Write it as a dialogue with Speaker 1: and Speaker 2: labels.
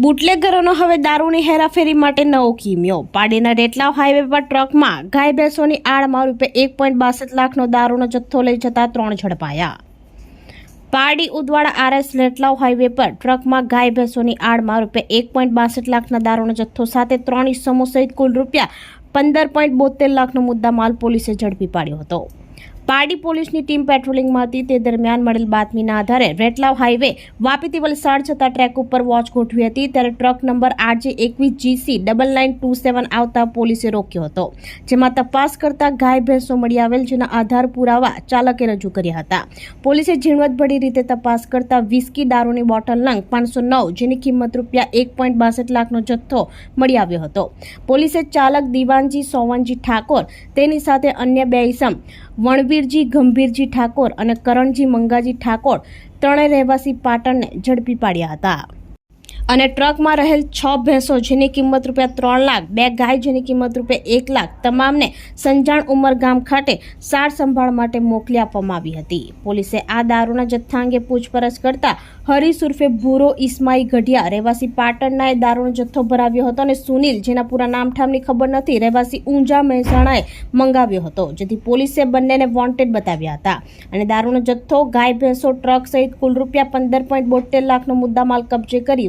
Speaker 1: બુટલેગરોનો હવે દારૂની હેરાફેરી માટે નવો કિમ્યો. પાડીના રેટલાવ હાઈવે પર ટ્રકમાં ગાય ભેંસોની આડમાં રૂપે એક પોઈન્ટ બાસઠ લાખનો દારૂનો જથ્થો લઈ જતા ત્રણ ઝડપાયા. પારડી ઉદવાડા આરએસ રેટલાવ હાઈવે પર ટ્રકમાં ગાય ભેંસોની આડમાં રૂપે એક પોઈન્ટ બાસઠ લાખના દારૂનો જથ્થો સાથે ત્રણ ઇસમો સહિત કુલ રૂપિયા પંદર પોઈન્ટ બોતેર લાખનો મુદ્દા માલ પોલીસે ઝડપી પાડ્યો હતો. પારડી પોલીસની ટીમ પેટ્રોલિંગમાં હતી. તે દરમિયાન મળેલ બાતમીના આધારે રેટલાવ હાઈવે વાપીથી વલસાડ જતા ટ્રેક ઉપર વોચ ગોઠવી હતી. ત્યારે ટ્રક નંબર આરજે એકવીસ GC double nine two seven આવતા પોલીસે રોક્યો હતો. જેમાં તપાસ કરતા ગાય, ભેંસો મળી આવેલ, જેના આધાર પુરાવા ચાલકે રજૂ કર્યા હતા. પોલીસે ઝીણવટભરી રીતે તપાસ કરતા વિસ્કી દારૂની બોટલ નંગ પાંચસો નવ, જેની કિંમત રૂપિયા એક પોઈન્ટ બાસઠ લાખનો જથ્થો મળી આવ્યો હતો. પોલીસે ચાલક દિવાનજી સોવનજી ઠાકોર તેની સાથે અન્ય બે ઇસમ વણવીરજી ગંભીરજી ઠાકોર અને કરણજી મંગાજી ઠાકોર ત્રણેય રહેવાસી પાટણને ઝડપી પાડ્યા હતા. અને ટ્રકમાં રહેલ છ ભેંસો, જેની કિંમત રૂપિયા ત્રણ લાખ, બે ગાય જેની કિંમત રૂપિયા એક લાખ, તમામને સંજાણ ઉમર ગામ ખાતે સાર સંભાળ માટે મોકલી આપવામાં આવી હતી. પોલીસે આ દારૂના જથ્થા અંગે પૂછપરછ કરતા હરીશ ઉર્ફે ભૂરો ઇસ્માઈ ગઢિયા, રહેવાસી પાટણનાએ દારૂનો જથ્થો ભરાવ્યો હતો અને સુનિલ, જેના પૂરા નામઠામની ખબર નથી, રહેવાસી ઊંઝા મહેસાણાએ મંગાવ્યો હતો, જેથી પોલીસે બંનેને વોન્ટેડ બતાવ્યા હતા. અને દારૂનો જથ્થો, ગાય, ભેંસો, ટ્રક સહિત કુલ રૂપિયા પંદર પોઈન્ટ બોતેર લાખનો મુદ્દામાલ કબજે કરી